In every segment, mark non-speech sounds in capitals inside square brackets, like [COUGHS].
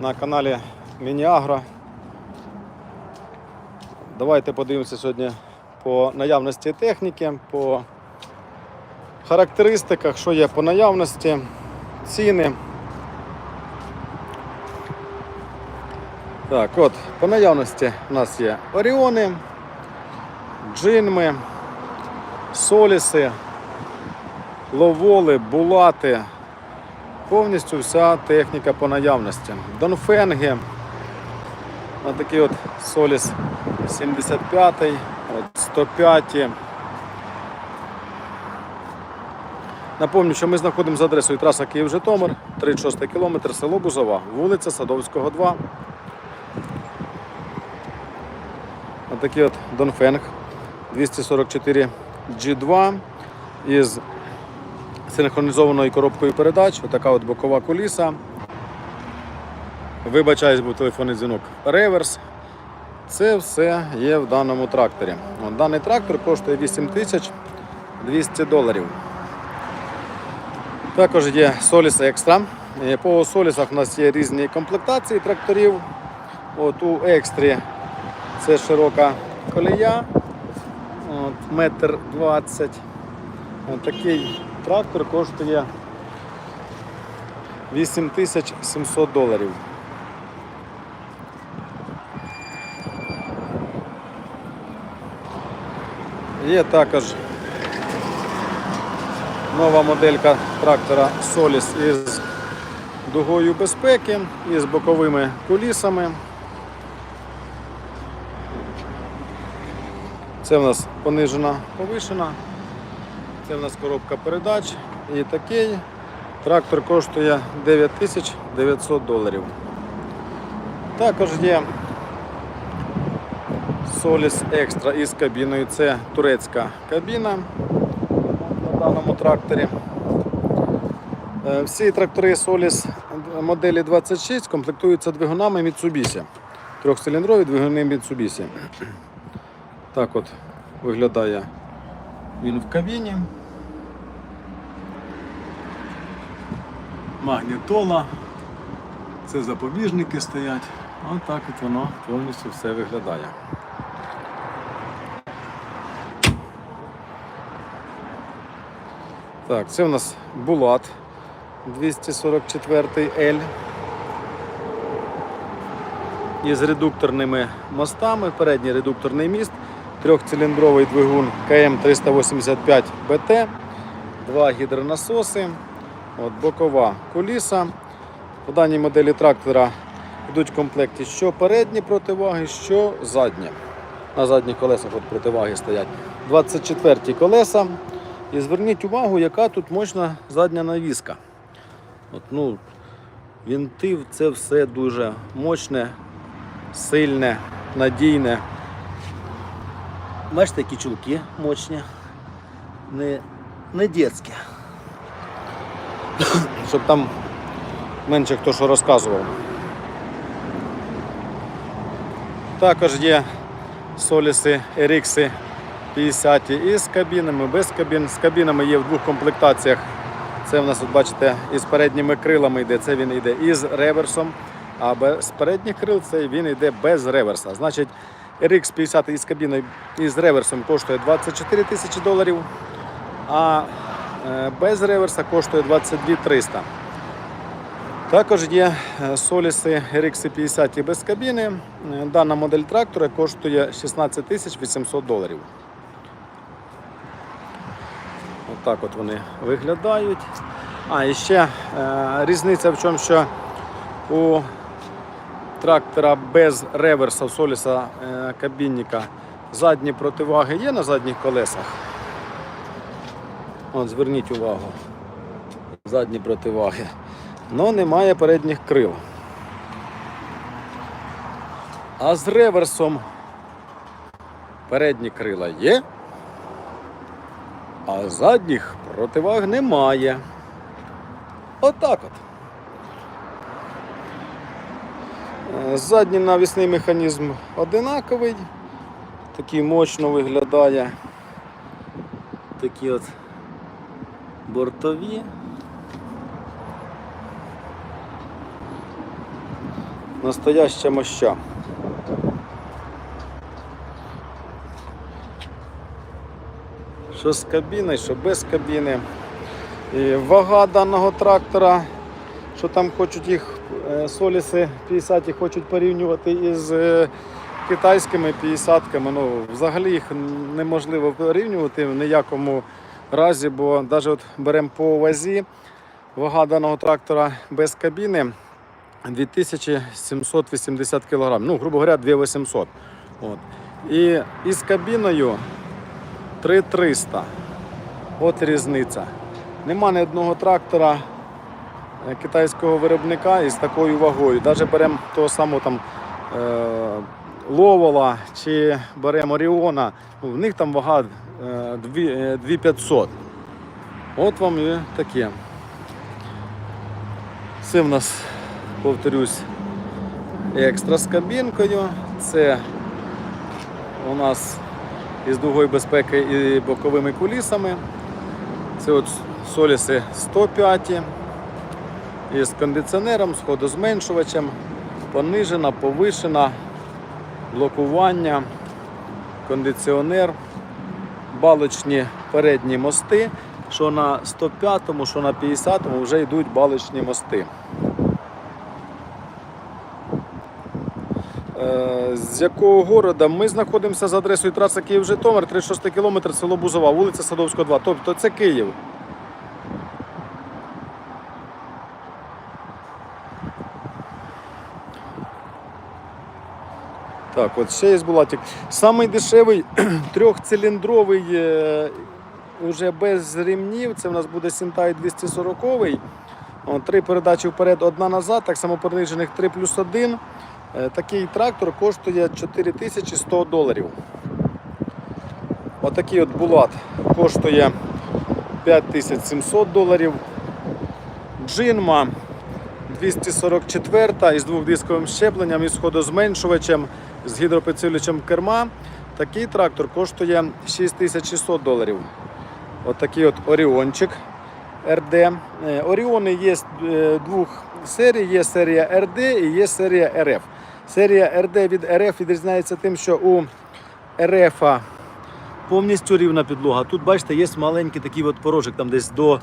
на каналі Мініагро. Давайте подивимося сьогодні по наявності техніки, по характеристиках, що є по наявності, ціни. Так, от, по наявності у нас є Оріони, джинми, соліси, ловоли, булати. Повністю вся техніка по наявності. Донфенги. Ось такий от Соліс 75, от 105. Напомню, що ми знаходимося за адресою траса Київ-Житомир, 36 кілометр, село Бузова, вулиця Садовського, 2. Ось такий от Донфенг 244 G2 із синхронізованою коробкою передач. Отака от бокова куліса. Вибачаюсь, був телефонний дзвінок. Реверс. Це все є в даному тракторі. От, даний трактор коштує 8200 доларів. Також є Solis Extra. Е, По Солісах у нас є різні комплектації тракторів. От у Екстрі це широка колія, от, метр двадцять. Такий трактор коштує 8700 доларів. Є також нова моделька трактора Solis із дугою безпеки і з боковими кулісами. Це в нас понижена повишена. Це в нас коробка передач. І такий трактор коштує 9900 доларів. Також є Solis Extra із кабіною. Це турецька кабіна на даному тракторі. Е, Всі трактори Solis моделі 26 комплектуються двигунами Mitsubishi. Трьохциліндрові двигуни Mitsubishi. Так от виглядає він в кабіні. Магнітола. Це запобіжники стоять. Отак от воно повністю все виглядає. Так, це у нас Булат 244L із редукторними мостами. Передній редукторний міст, трьохциліндровий двигун КМ385 БТ, два гідронасоси, от, бокова куліса. У даній моделі трактора йдуть в комплекті що передні противаги, що задні. На задніх колесах от противаги стоять 24 колеса. І зверніть увагу, яка тут мощна задня навіска. От, ну, Вінти це все дуже мощне, сильне, надійне. Бачите, які чулки мощні, не, не дітські. [COUGHS] Щоб там менше хто що розказував. Також є соліси RX 50 із кабінами, без кабін. З кабінами є в двох комплектаціях. Це в нас, от бачите, із передніми крилами йде, це він йде із реверсом, а без передніх крил це він йде без реверса. Значить, RX 50 із кабіною із реверсом коштує 24 тисячі доларів, а без реверса коштує 22 300. Також є е, соліси RX 50 без кабіни. Е, Дана модель трактора коштує 16 800 доларів. Отак от вони виглядають. А, і ще е, різниця в чому, що у трактора без реверса соліса е, кабінника задні противаги є на задніх колесах. От, зверніть увагу. Задні противаги. Но немає передніх крил. А з реверсом передні крила є, а задніх противаг немає. Отак от. Е, Задній навісний механізм одинаковий, такий мощно виглядає. Такі от бортові. Настояща моща. Що з кабіною, що без кабіни. І вага даного трактора, що там хочуть їх е, соліси 50 хочуть порівнювати із е, китайськими 50-ками. Ну, взагалі їх неможливо порівнювати в ніякому разі, бо навіть от беремо по вазі, вага даного трактора без кабіни 2780 кг. Ну, грубо говоря, 2800. От. І із кабіною 3300. От різниця. Нема ні одного трактора е, китайського виробника із такою вагою. Навіть беремо того самого там е, Ловола чи беремо Оріона, ну, в них там вага е, дві- е, 2500. От вам і таке. Це в нас, повторюсь, екстра з кабінкою. Це у нас із дугою безпеки і боковими кулісами. Це от соліси 105 із кондиціонером, з ходозменшувачем, понижена, повишена, блокування, кондиціонер, балочні передні мости. Що на 105-му, що на 50-му вже йдуть балочні мости. Е, З якого города? Ми знаходимося за адресою траса Київ-Житомир, 36 кілометр, село Бузова, вулиця Садовського, 2. Тобто це Київ. Так, от ще є булатик. Самий дешевий [CLEARS THROAT] трьохциліндровий, е, уже без ремнів. Це в нас буде Сінтай 240. О, Три передачі вперед, одна назад, так само понижених 3 плюс 1. Е, Такий трактор коштує 4100 доларів. Отакий от булат коштує 5700 доларів. Джинма 244 із двохдисковим щепленням, із ходозменшувачем, з гідропідсилювачем керма. Такий трактор коштує 6600 доларів. Отакий от Оріончик РД. Е, Оріони є е, двох серій, є серія РД і є серія РФ. Серія РД від РФ відрізняється тим, що у РФ повністю рівна підлога. Тут, бачите, є маленький такий от порожок, там десь до,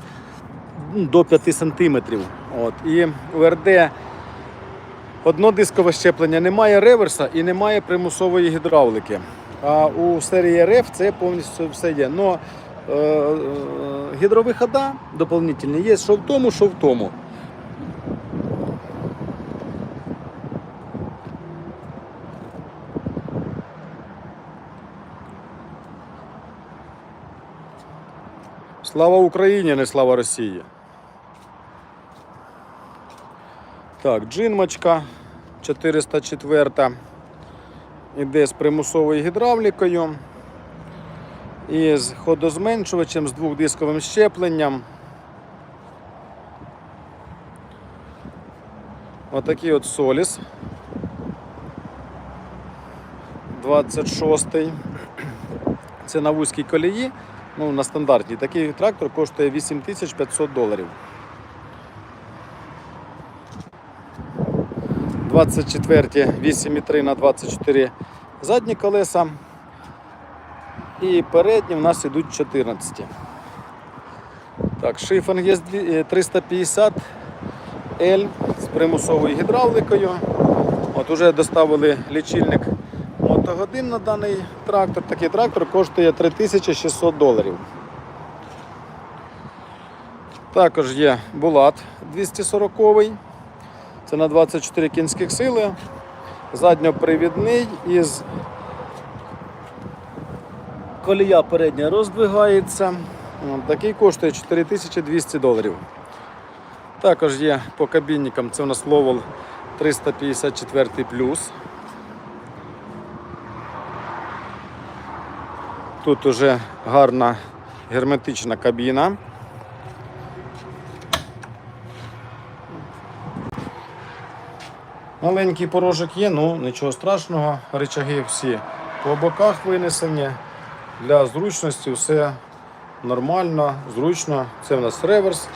ну, до 5 сантиметрів. От. І у РД однодискове щеплення немає реверса і немає примусової гідравлики. А у серії РФ це повністю все є. Но е, е, гідровихода доповнительні є що в тому, що в тому. Слава Україні, не слава Росії. Так, джинмочка 404 іде з примусовою гідравлікою і з ходозменшувачем, з двохдисковим щепленням. Отакий от Соліс. 26 Це на вузькій колії, ну на стандартній. Такий трактор коштує 8500 доларів. 24 8,3 на 24 задні колеса. І передні в нас йдуть 14. Так, шифінг є е, 350 L з примусовою гідравликою. От уже доставили лічильник мотогодин на даний трактор. Такий трактор коштує 3600 доларів. Також є Булат 240 це на 24 кінських сили. Задньопривідний із колія передня роздвигається. Такий коштує 4200 доларів. Також є по кабінникам, це у нас Ловол 354 Тут уже гарна герметична кабіна. Маленький порожок є, ну нічого страшного. Рычаги всі по боках винесені. Для зручності все нормально, зручно. Це в нас реверс,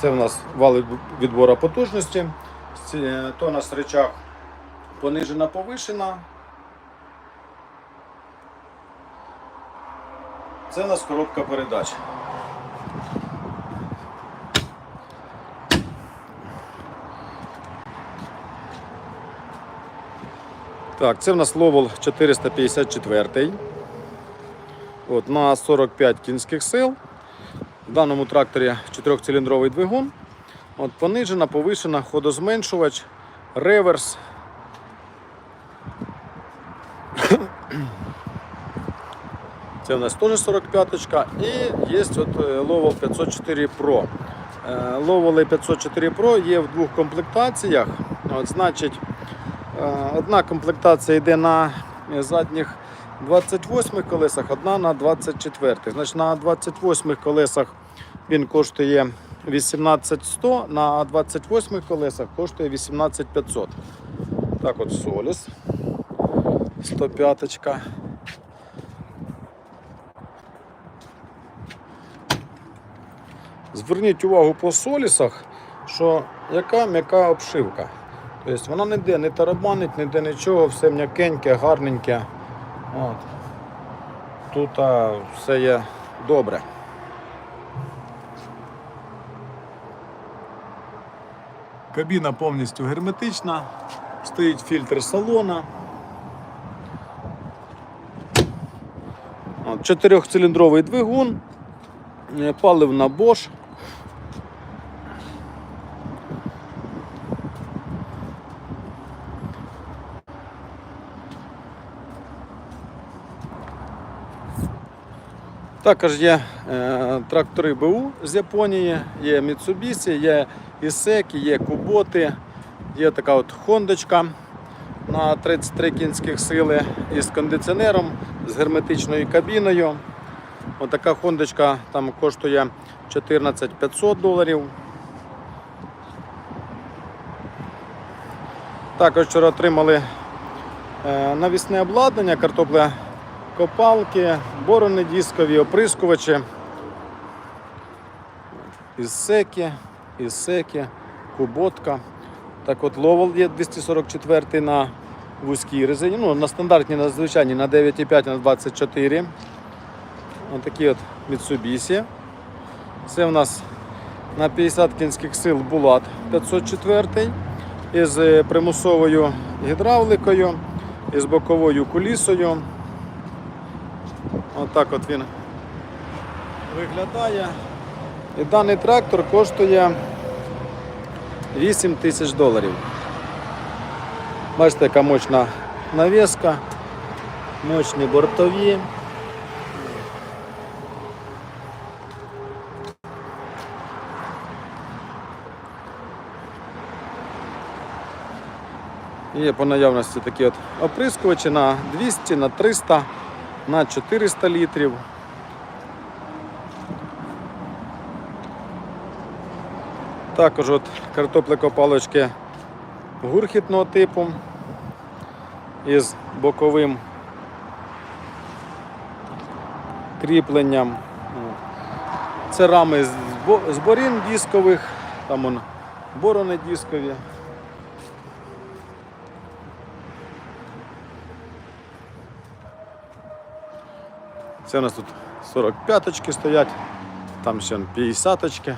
це в нас вал відбору потужності. То у нас рычаг понижена повишена. Це у нас коробка передач. Так, це в нас Ловол 454. От, на 45 кінських сил. В даному тракторі 4-циліндровий двигун. От, понижена, повишена, ходозменшувач, реверс. [COUGHS] Це в нас теж 45 і є от е, Lowell 504 Pro. Е, Lowell 504 Pro є в двох комплектаціях. От, значить, одна комплектація йде на задніх 28 колесах, одна на 24. Значить, на 28 колесах він коштує 18100, на 28 колесах коштує 18500. Так от Соліс 105. Зверніть увагу по солісах, що яка м'яка обшивка. Тобто вона ніде не тарабанить, ніде нічого, все м'якеньке, гарненьке. От. Тут а, все є добре. Кабіна повністю герметична, стоїть фільтр салона. Чотирьохциліндровий двигун, е, паливна Bosch. Також є е, трактори БУ з Японії, є Mitsubishi, є Ісеки, є Куботи, є така от Хондочка на 33 кінських сили із кондиціонером, з герметичною кабіною. Отака Хондочка там коштує 14 500 доларів. Також вчора отримали е, навісне обладнання, картопля копалки, борони дискові, оприскувачі. Із секи, із куботка. Так от ловол є 244 на вузькій резині. Ну, на стандартній, на звичайній на 9,5 на 24. Ось такі от Mitsubishi. Це в нас на 50 кінських сил Булат 504 із примусовою гідравликою, із боковою кулісою. Отак от він виглядає. І даний трактор коштує 8 тисяч доларів. Бачите, яка мощна навіска, мощні бортові. Є по наявності такі от оприскувачі на 200, на 300, на 400 літрів. Також от картоплекопалочки гурхітного типу із боковим кріпленням. Це рами з бо- з борін дискових, там он борони дискові. Це у нас тут 45-очки стоять, там ще 50-очки.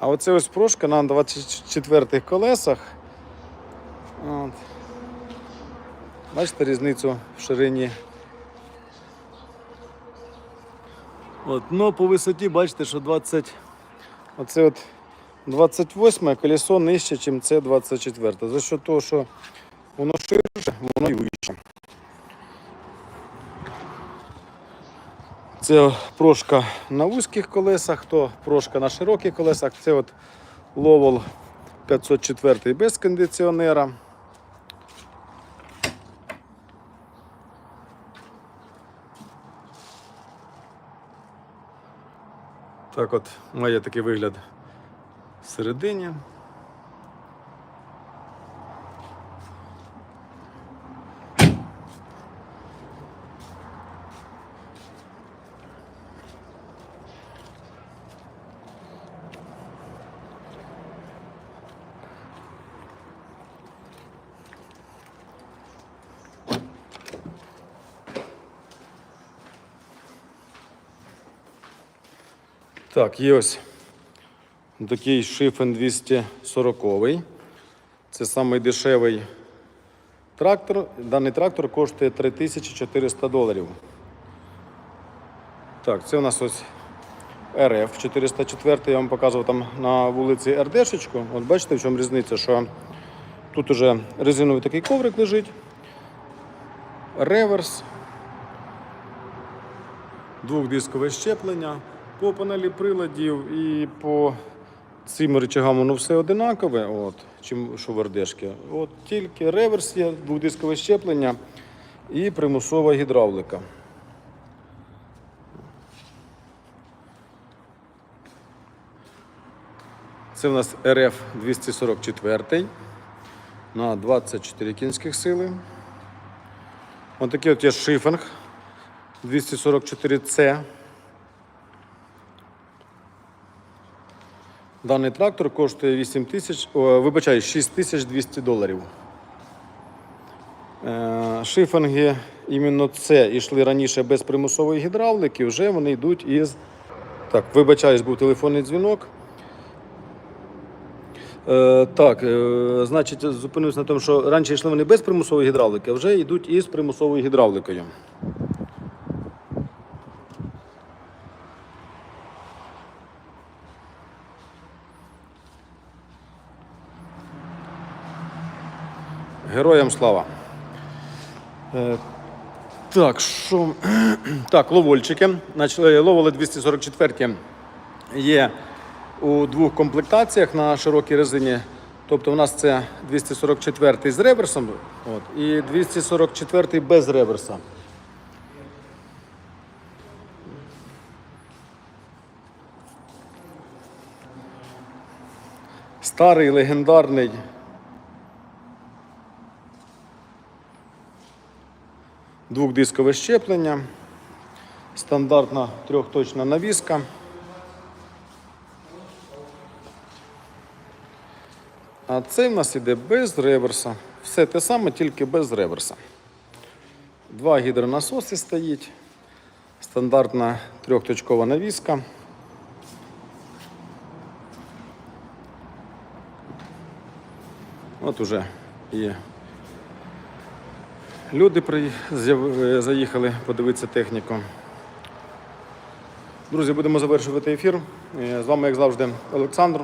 А оце ось прошка на 24 колесах. От. Бачите різницю в ширині. От, ну по висоті бачите, що 20. Оце от 28 колесо нижче, ніж це 24. За що того, що воно ширше, воно і вище. Це прошка на вузьких колесах, то прошка на широких колесах. Це от Lowell 504 без кондиціонера. Так от має такий вигляд всередині. Так, є ось такий шифен 240. Це самий дешевий трактор. Даний трактор коштує 3400 доларів. Так, це у нас ось РФ 404. Я вам показував там на вулиці РДшечку. От бачите, в чому різниця, що тут уже резиновий такий коврик лежить. Реверс. Двохдискове щеплення. По панелі приладів і по цим речагам воно все одинакове, от, чим що в РДшки. От тільки реверс є, двохдискове щеплення і примусова гідравлика. Це в нас РФ 244 на 24 кінських сили. Ось такий от є шифінг 244C. Даний трактор коштує 8 тисяч, вибачаю, 6200 доларів. Е, Шифінги іменно це йшли раніше без примусової гідравлики, вже вони йдуть із. Так, вибачаюсь, був телефонний дзвінок. Е, так, е, значить, зупинився на тому, що раніше йшли вони без примусової гідравлики, а вже йдуть із примусовою гідравликою. Героям слава. Е, так, що. [CLEARS THROAT] Так, ловольчики. Е, ловоли 244 є у двох комплектаціях на широкій резині. Тобто у нас це 244 з реверсом от, і 244 без реверса. Старий легендарний двохдискове щеплення, стандартна трьохточна навіска. А це в нас іде без реверса. Все те саме, тільки без реверса. Два гідронасоси стоїть. Стандартна трьохточкова навіска. От уже і люди при- е, заїхали подивитися техніку. Друзі, будемо завершувати ефір. Е, З вами, як завжди, Олександр.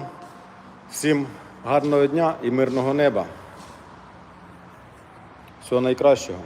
Всім гарного дня і мирного неба. Всього найкращого.